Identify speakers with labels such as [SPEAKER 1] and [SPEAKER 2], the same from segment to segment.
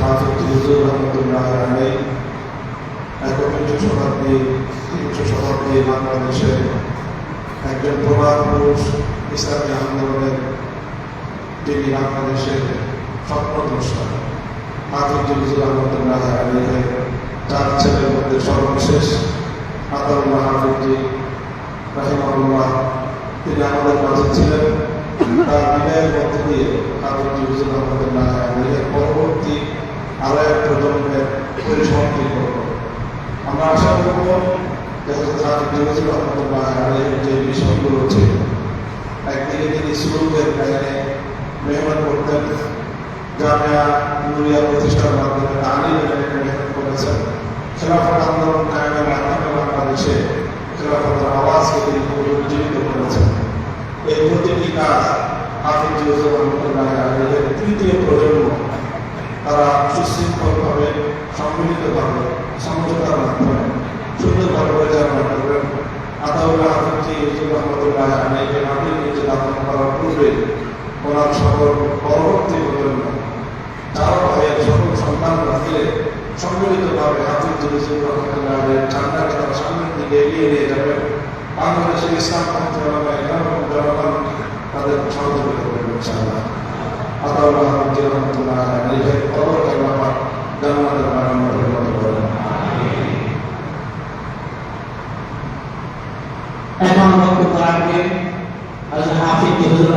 [SPEAKER 1] হাফিজ হুজুর রহমতুল্লাহ আলাই একবিংশ শতাব্দী বিংশ শতাব্দী বাংলাদেশের একজন প্রবাদ পুরুষ ইসলামী আন্দোলনের তিনি বাংলাদেশের স্বপ্নদ্রষ্টা হাফিজ হুজুর রহমতুল্লাহ আলাইয়ের চার ছেলের মধ্যে সর্বশেষ আতাউল্লাহ হাফিজি রাহিমাহুল্লাহ তিনি আমাদের মাঝে ছিলেন। তার বিদায়ের মধ্যে দিয়ে হাফিজ হুজুর রহমতুল্লাহ আলাইয়ের পরবর্তী আরও এক প্রজন্মের পরিসমাপ্তি করব। আমরা আশা করব হুজুর রহমতুল্লাহ আলাইয়ের যে বিষয়গুলো ছিল একদিকে তিনি সুলুকের লাইনে মেহনত করতেন জামিয়া নুরিয়া প্রতিষ্ঠার মাধ্যমে লাইনে মেহনত করেছেন। খেলাফত আন্দোলন কায়েমের মাধ্যমে বাংলাদেশে খেলাফতের আওয়াজকে তিনি পুনরুজ্জীবিত করেছেন। এই প্রতিটি কাজ হাফিজ রহমতুল্লাহ তৃতীয় প্রজন্ম তারা সুশৃঙ্খলভাবে সম্মিলিতভাবে সমঝোতার মাধ্যমে সুন্দরভাবে পরিচালনা করবেন আতাউল্লাহ হাফিজি হুজুর রহমতুল্লাহ নিচে করার পূর্বে ওনার সকল পরবর্তী প্রজন্ম চার ভাইয়ের সকল সন্তানরা মিলে সম্মিলিতভাবে হাফিজ তারা সামনের দিকে এগিয়ে নিয়ে যাবেন বাংলাদেশের ইসলাম জনগণ তাদের সহযোগিতা করবেন আতাউল্লাহ হাফিজি রহমতুল্লাহ আলাইয়ের কবরকে আল্লাহ জান্নাতের বাগান পরিণত করেন
[SPEAKER 2] এখন বক্তব্য রাখবেন হযরত হাফিজ হুজুর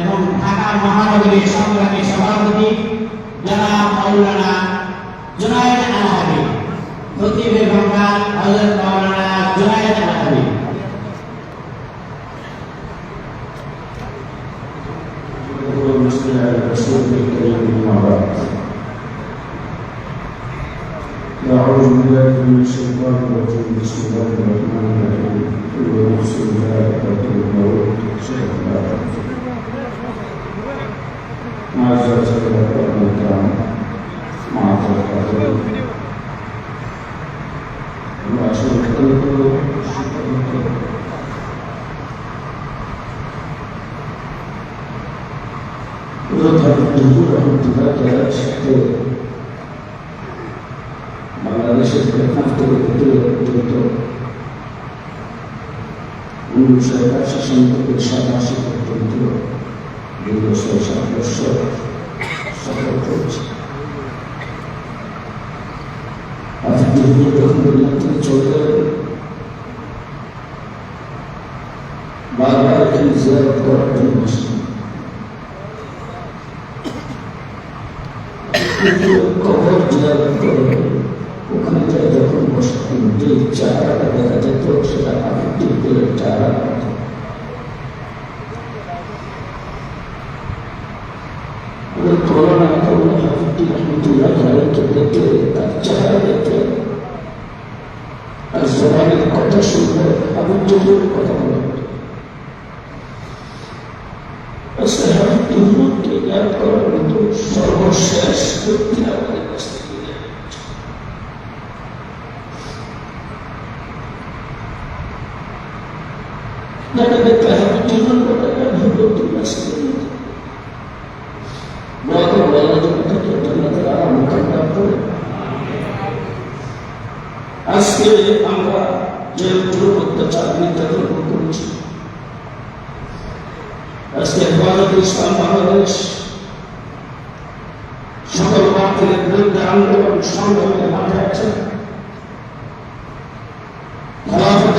[SPEAKER 2] এবং ঢাকা মহানগরীর সংগ্রামী
[SPEAKER 3] أعوذ بالله من الشيطان الرجيم بسم الله الرحمن الرحيم كل نفس ذائقة الموت شهد لا معزز الأخوة الكرام معزز الأخوة وأشهد يظهر الجمهور رحمة সাথে বাংলাদেশের ঘটনা থেকে পর্যন্ত উনিশশো একাশি সন থেকে সাতাশি পর্যন্ত দীর্ঘ ছয় সাত বছর সফর করেছে আপনি যখন দুনিয়াতে চলে বারবার এখানে জিয়ারত করার জন্য আসেন কবর জিয়ারত করে ওখানে যায় যখন বসতেন যে চারাটা দেখা যেত সেটা আরেকটি করে চারা ওদের তুলনা করলে হাফিটি রহমতুল্লাহ আলাইকে দেখে তার চেহারা দেখে আর জবানের কথা শুনলে আমি জোরের কথা বলে আচ্ছা হাফিটি হুজুরকে জ্ঞান করার মতো সর্বশেষ ব্যক্তি আমাদের কাছ থেকে নেই। যারা দেখতে হাফিটি হুজুর বলে হুজুরকে কাছ থেকে নেই। দোয়া করব আল্লাহ যেন তাকে জান্নাতের আরাম কামনা করে। আজকে আমরা যে গ্রুপ অত্যাচার নির্যাতন আজকে হেফাজত ইসলাম বাংলাদেশ সকল বাতিলের বিরুদ্ধে আন্দোলন সংগ্রামে মাঠে আছে খেলাফত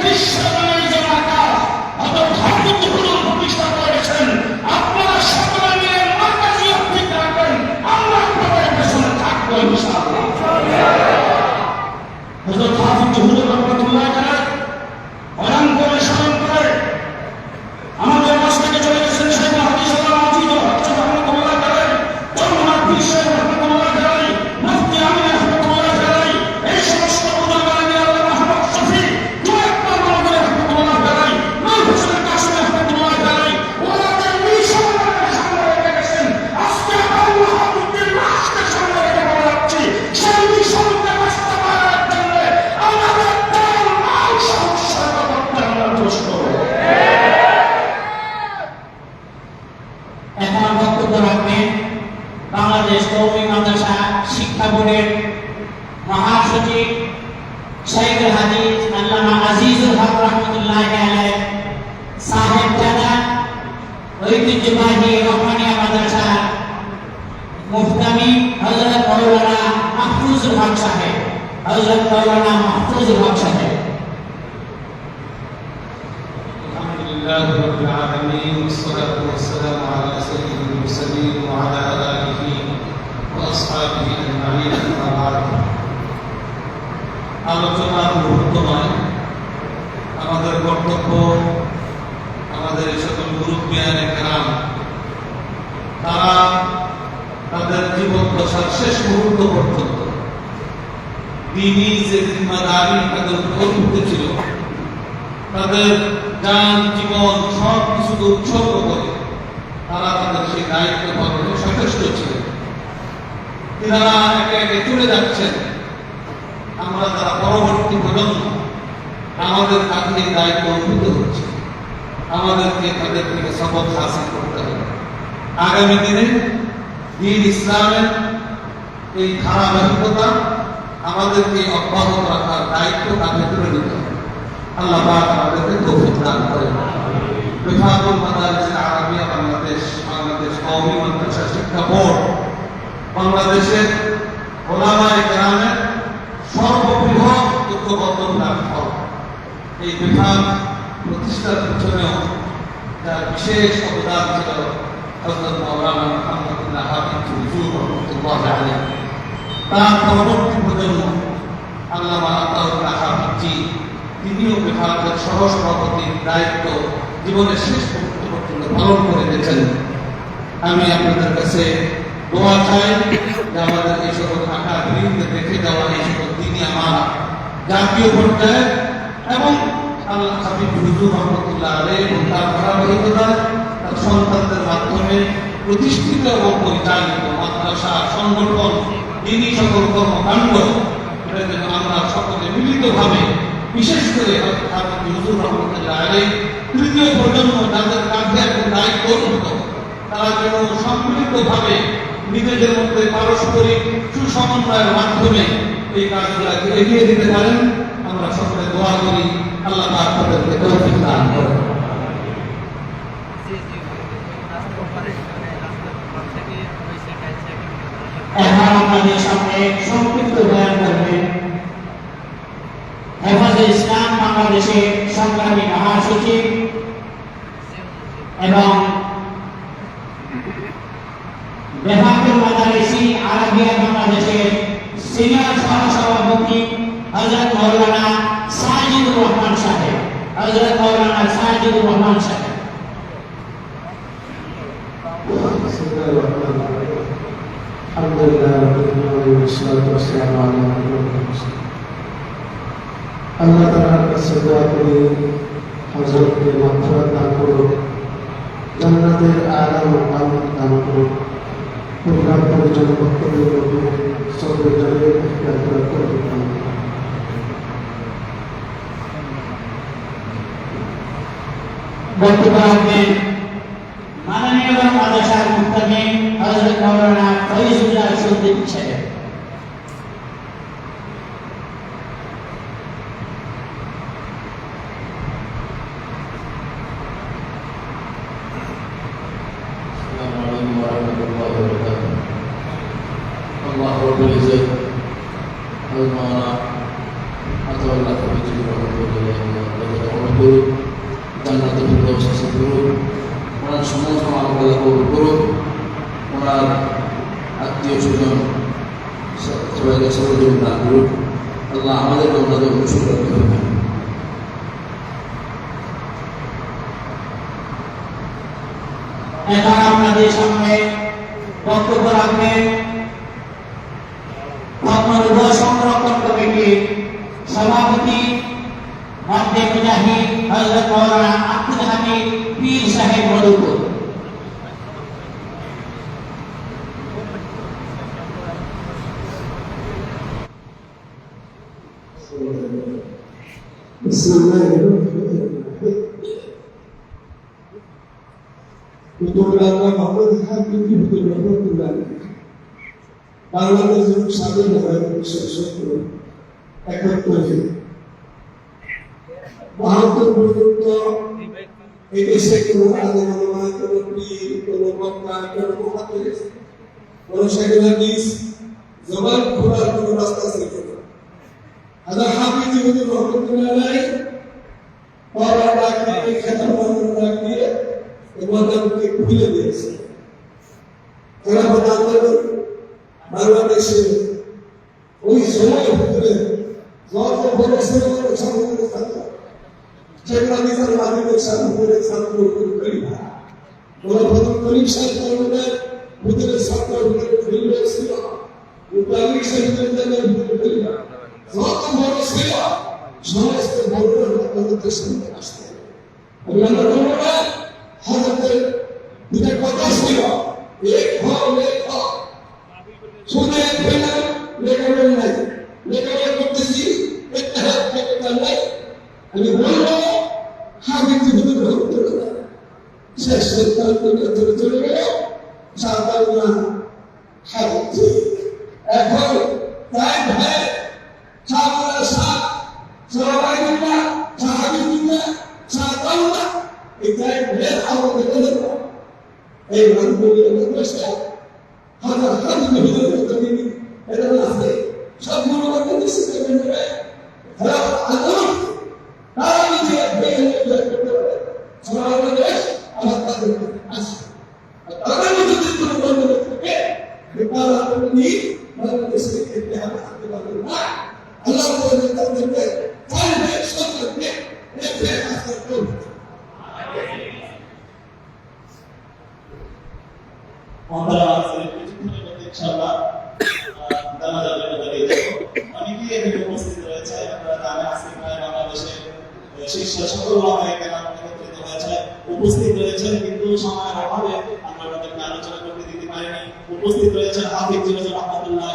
[SPEAKER 2] cristão. মাহফুজুল হক সাহেব হযরত মাওলানা মাহফুজুল হক সাহেব
[SPEAKER 4] الحمد لله رب العالمين والصلاة والسلام على سيد المرسلين وعلى آله وأصحابه أجمعين أما بعد আলোচনার মুহূর্ত নয় আমাদের কর্তব্য আমাদের এই সকল মুরব্বিয়ানে কেরাম তারা তাদের জীবন দশার শেষ মুহূর্ত পর্যন্ত দিনই যে জিম্মাদারি তাদের উপর ছিল তাদের গান, জীবন সব কিছুকে উৎসর্গ করে, তারা তাদের সেই দায়িত্ব পালনে সচেষ্ট ছিলেন এনারা একে একে চলে যাচ্ছেন। আমরা যারা পরবর্তী প্রজন্ম, আমাদের কাছে দায়িত্ব অর্পিত হচ্ছে। আমাদেরকে তাদের থেকে শপথ হাসিল করতে হবে। আগামী দিনে দিন ইসলামের এই ধারাবাহিকতা আমাদেরকে অব্যাহত রাখার দায়িত্ব তাদের তুলে নিতে আল্লাহ আমাদেরকে তৌফিক দান করেন। বিভাগুল মাদারিস আরবিয়া, বাংলাদেশ বাংলাদেশ কওমি মাদ্রাসা শিক্ষা বোর্ড, বাংলাদেশের ওলামায়ে কেরামের সর্ববৃহৎ ঐক্যবদ্ধ প্ল্যাটফর্ম এই বিভাগ প্রতিষ্ঠার পিছনেও যার বিশেষ অবদান ছিল হযরত মাওলানা মুহাম্মদুল্লাহ হাবিব রহমাতুল্লাহ আলাইহি। তার পরবর্তী প্রজন্ম, আল্লামা আতাউল্লাহ হাবিবজি তিনিও বিভাগের সহ সভাপতির দায়িত্ব জীবনের শেষ মুহূর্ত পর্যন্ত পালন করে গেছেন। আমি আপনাদের কাছে দোয়া চাই যে আমাদের এই সকল ঢাকা গৃহীতে দেখে যাওয়া এই সকল দিনই আমার জাতীয় পর্যায়ে এবং আল্লাহ হাবিব হুজুর রহমতুল্লাহ আলী এবং তার ধারাবাহিকতায় তার সন্তানদের মাধ্যমে প্রতিষ্ঠিত এবং পরিচালিত মাদ্রাসা, সংগঠন দিনই সকল কর্মকাণ্ড এটা যেন আমরা সকলে মিলিতভাবে, বিশেষ করে তৃতীয় প্রজন্ম যাদের কাঁধে এখন দায়িত্ব তারা যেন সম্মিলিতভাবে নিজেদের মধ্যে পারস্পরিক সুসমন্বয়ের মাধ্যমে এই কাজগুলোকে এগিয়ে দিতে পারেন। আমরা সকলে দোয়া করি, আল্লাহ তাদেরকে তৌফিক দান করেন।
[SPEAKER 2] এখন আপনাদের সামনে সংক্ষিপ্ত বয়ান করবেন হেফাজে ইসলাম বাংলাদেশের সংগ্রামী মহাসচিব
[SPEAKER 5] আল্লাহ তালার কাছে দোয়া করি, হযরতকে মাগফিরাত দান করুন জান্নাতের আলা মাকাম দান করুন প্রোগ্রাম পরিচালক বক্তব্যের মধ্যে সবের জন্য তৌফিক
[SPEAKER 2] what is it? মধ্যে মুজাহিদ হজরত মৌলানা আব্দুল হামিদ পীর সাহেব মধুপুর
[SPEAKER 5] بسم الله الرحمن الرحيم মুদ্রা মোহাম্মদ হাকিম ইবনুল রহমাতুল্লাহ বাংলাদেশ স্বাধীন হয় উনিশশো সত্তর একাত্তরে বাহাত্তর পর্যন্ত এই দেশে কোনো আন্দোলন কোনো পীর কোনো রাস্তা ছিল না হাজার দিয়ে খেতার মহান ডাক দিয়ে ইমানকে খুলে দিয়েছে তারা ওই সময় হুজুরের যত বড় সেগুলো নিজের মালিকের সাথে ছাত্র করি না প্রথম করিম সাহেব কর্মদের ভিতরে ভিতরে ফিল্ড ছিল ইসলামিক সেন্টারের ভিতরে না যত বড় ছিল সমস্ত বড় আমাদের সামনে আসতে বলব না হজরতের দুটা কথা ছিল এক হও শুধু এক পেলাম লেখাবেন নাই লেখাবেন করতেছি একটা হাত একটা নাই আমি বলব গ্রহণ করে না শেষ সন্তান ধরে চলে গেল হাবিব এখন তাই ভাই সাহাবারা সাত সাহাবাইদুল্লাহ সাহাবিদুল্লাহ সাহাবাউল্লাহ এটাই ভেদ আমাদের বলে এই রামপুরি মাদ্রাসা হাজার হাজার ভিতরে তুমি এটা আছে সব মনোভাব নিশ্চিত করে নেবে তারা আদর তারা নিজে বের করতে পারে বাংলাদেশ আমার তাদের আছে তাদের মধ্যে যদি কোনো বন্ধ থাকে বেকার আপনি বাংলাদেশকে খেতে হবে থাকতে পারবেন না আল্লাহ বলে তাদেরকে চাইবে সত্যকে রেখে আসতে করবে
[SPEAKER 6] আমরা ইনশাআল্লাহ। আহ, জানাজা বের করে অনেকেই এখানে উপস্থিত রয়েছে। আপনারা জানেন আজকে প্রায় বাংলাদেশে শীর্ষ সকল ওলামায়ে কেরাম একত্রিত হয়েছে। উপস্থিত রয়েছেন কিন্তু সময়ের অভাবে আমরা তাদেরকে আলোচনা করতে দিতে পারিনি। উপস্থিত রয়েছেন হাফিজ জিরুজুর রহমাতুল্লাহ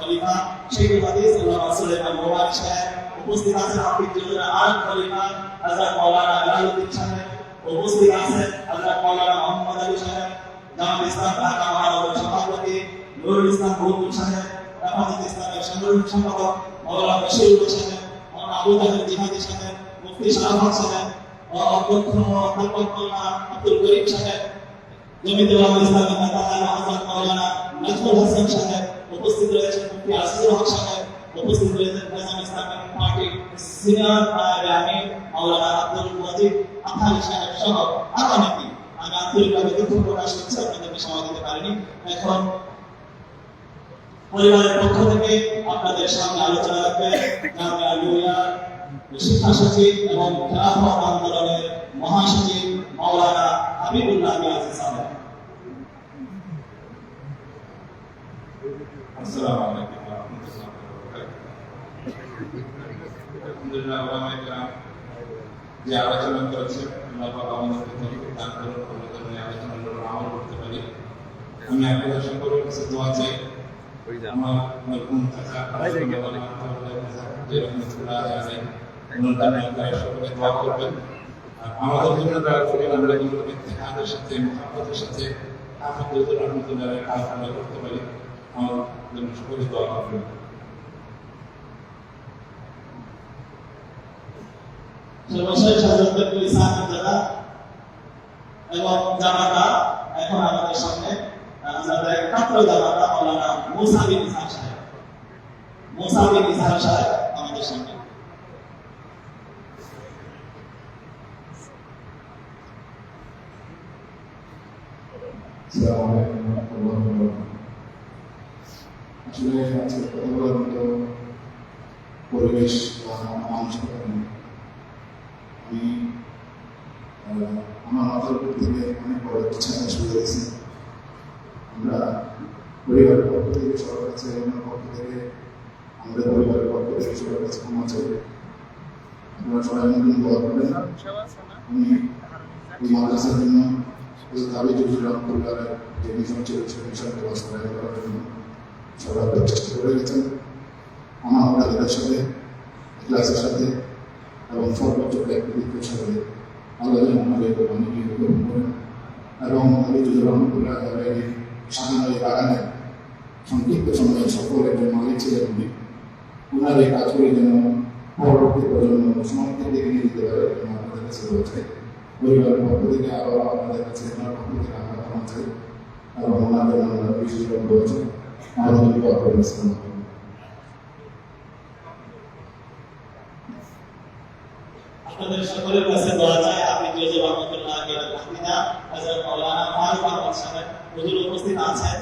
[SPEAKER 6] খলিফা শেখুল হাদিস আল্লামা সুলাইমান মোবারক সাহেব। উপস্থিত আছেন হাফিজ জিরুজুর আল খলিফা হযরত মাওলানা আলাউদ্দিন সাহেব। উপস্থিত আছেন হযরত মাওলানা মোহাম্মদ আলী সাহেব। জামাত ইসলাম ঢাকা মহানগর সভাপতি নুরুল ইসলাম বহুদুল সাহেব হেফাজত ইসলামের সাধারণ সম্পাদক মাওলানা বশিরুল সাহেব মাওলানা আবু তাহের জিহাদি সাহেব, মুফতি শাহবাগ সাহেব অধ্যক্ষ খলকতুল্লাহ আব্দুল করিম সাহেব জমিতুল আহমদ ইসলামী নেতা হযরত মাওলানা নাজমুল হাসান সাহেব, উপস্থিত রয়েছেন মুফতি আসিফুল হক সাহেব, উপস্থিত রয়েছেন নিজাম ইসলামী পার্টি সিনিয়র আমির মাওলানা আব্দুল ওয়াজিদ আফালি সাহেব সহ আরও অনেকেই। আমি দুঃখ প্রকাশ করছি আপনাদেরকে সময় দিতে পারিনি। এখন পরিবারের পক্ষ থেকে আপনাদের সামনে আলোচনা লুইয়া শিক্ষা সচিব এবং খেলাফত আন্দোলনের মহাসচিব মাওলানা হাবিবুল্লাহ মিয়াজি সাহেব
[SPEAKER 7] আসসালামু আলাইকুম ওয়া রাহমাতুল্লাহি ওয়া বারাকাতুহু। আলহামদুলিল্লাহ ওলামায়ে কেরাম যে আলোচনা করেছে আল্লাহ পাক দান করুন আমরা যেন এই আলোচনার উপর আমল করতে পারি আমি আপনাদের সকলের কাছে দোয়া চাই। আমার জন্য আপনারা সকলে দোয়া করবেন। আমাদের জন্য দোয়া করবেন আমরা যেন ইত্তেহাদের সাথে মহাব্বতের সাথে আপনাদের রহমতুল্লাহ কাজ আমরা করতে পারি। আমার জন্য সকলে দোয়া করবেন।
[SPEAKER 6] সর্বশেষ হযরত বেকুল ইসলাম এবং জামাতা ছাত্র দাদারা মৌলানা মোসা বিন ইসহাক সাহেব সাহেব আমাদের সামনে
[SPEAKER 7] পরিবেশ বা মানুষ আমি আমার মাথার উপর থেকে অনেক বড় একটা চ্যালেঞ্জ হয়ে আমরা পরিবারের পক্ষ থেকে সবার কাছে আমার পক্ষ থেকে, আমাদের পরিবারের পক্ষ থেকে সবার কাছে ক্ষমা চাই। আপনারা সবাই আমার জন্য দোয়া করবেন। আমি মাদ্রাসার জন্য দাবি জুজুর পরিবারের যে মিশন ছিল সেই মিশনকে বাস্তবায়ন করার জন্য সবাই চেষ্টা করে গেছেন। আমার আপনাদের সাথে, ক্লাসের সাথে এবং সর্বোচ্চ ব্যক্তিত্বের সাথে আল্লাহ আমাদের অনেকে এবং আমি যদি রহমতুল্লাহ এই সামনে এই বাগানে সংক্ষিপ্ত সময়ে সফল একজন মালিক ছিলেন উনি ওনার এই কাজগুলি যেন পরবর্তী প্রজন্ম সমাজের দিকে নিয়ে যেতে পারে এবং আপনাদের কাছে রয়েছে। পরিবারের পক্ষ থেকে আরও আপনাদের কাছে ওনার পক্ষ থেকে আমরা ক্ষমা চাই। এবং ওনাদের আমরা বিশেষ রয়েছে আমাদের দোয়া করে ইসলাম
[SPEAKER 6] আপনাদের সকলের কাছে দোয়া চাই। আপনি যে রহমতুল্লাহ আহমিদা হযরত মাওলানা ফারুক আহমদ সাহেব হুজুর উপস্থিত আছেন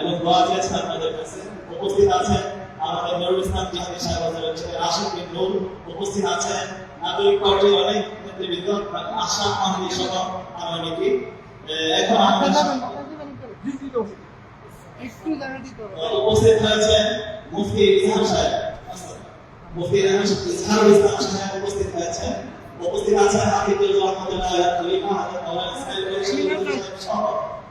[SPEAKER 6] এবং দোয়া চেয়েছেন আপনাদের কাছে। উপস্থিত আছেন আমাদের নুরুল ইসলাম জাহাঙ্গীর সাহেব হযরত ছেলে রাশিদ বিন নূর উপস্থিত আছেন। নাগরিক পার্টির অনেক নেতৃবৃন্দ আশা মাহমুদ সহ অনেকে আহ, এখন উপস্থিত হয়েছেন মুফতি ইসহাক সাহেব। মুফতি ইসহাক ইসলাম সাহেব উপস্থিত হয়েছেন। উপস্থিত আছেন হাফিজুর রহমতুল্লাহ খলিফা মাওলানা ইসমাইল বখশী সহ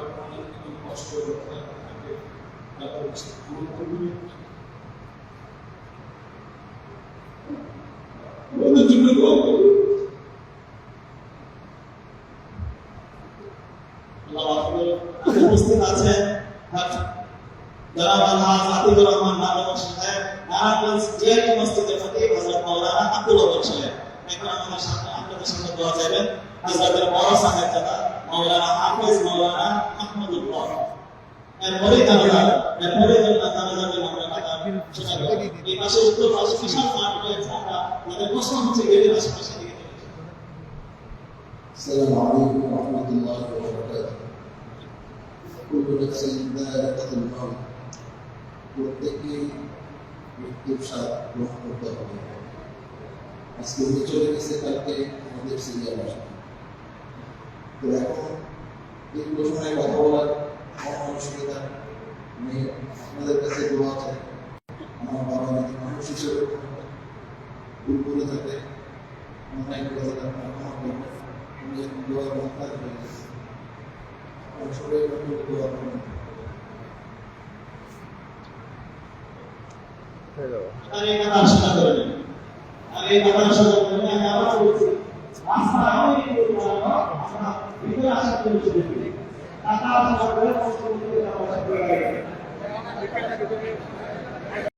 [SPEAKER 7] আপনাদের কোনো কষ্ট থাকে তাদের কাছে ক্ষমা করবেন ওদের জন্য দোয়া
[SPEAKER 6] আকবার। উপস্থিত আছেন। জনাব আলহাজ আতিকুর রহমান নারায়ণ সাহেব নারায়ণগঞ্জ জিআরটি মসজিদের খতিব হযরত মাওলানা আব্দুল ওয়াদুদ সাহেব। এখন আমাদের সামনে আপনাদের সামনে দোয়া চাইবেন। হযরতের বড় সাহেব দাদা মাওলানা হাফিজ মাওলানা আহমদুল্লাহ এরপরে দাদা এরপরে দাদা দাদা আমরা কথা শোনাবো এই পাশে উত্তর পাশে বিশাল মাঠ রয়েছে আমরা আমাদের প্রশ্ন হচ্ছে গেটের আশেপাশে দিকে
[SPEAKER 8] السلام عليكم ورحمة الله وبركاته كل نفس ذائقة الموت প্রত্যেকেই মৃত্যুর স্বাদ গ্রহণ করতে হবে আজকে উনি চলে গেছে কালকে আমাদের সিরিয়াল আসবে তো এখন এই ঘোষণায় কথা বলার আমি আপনাদের কাছে দোয়া চাই। আমার বাবা যদি মানুষ হিসেবে ভুল করে থাকে অন্যায় করে থাকে আপনারা ক্ষমা করবেন আমি এখন দোয়ার মহতাজ হয়ে গেছি আর সবাই দোয়া করবেন
[SPEAKER 6] আর এই আশা করেন। আর এই আশা করেন আমি আবার বলছি। টাকা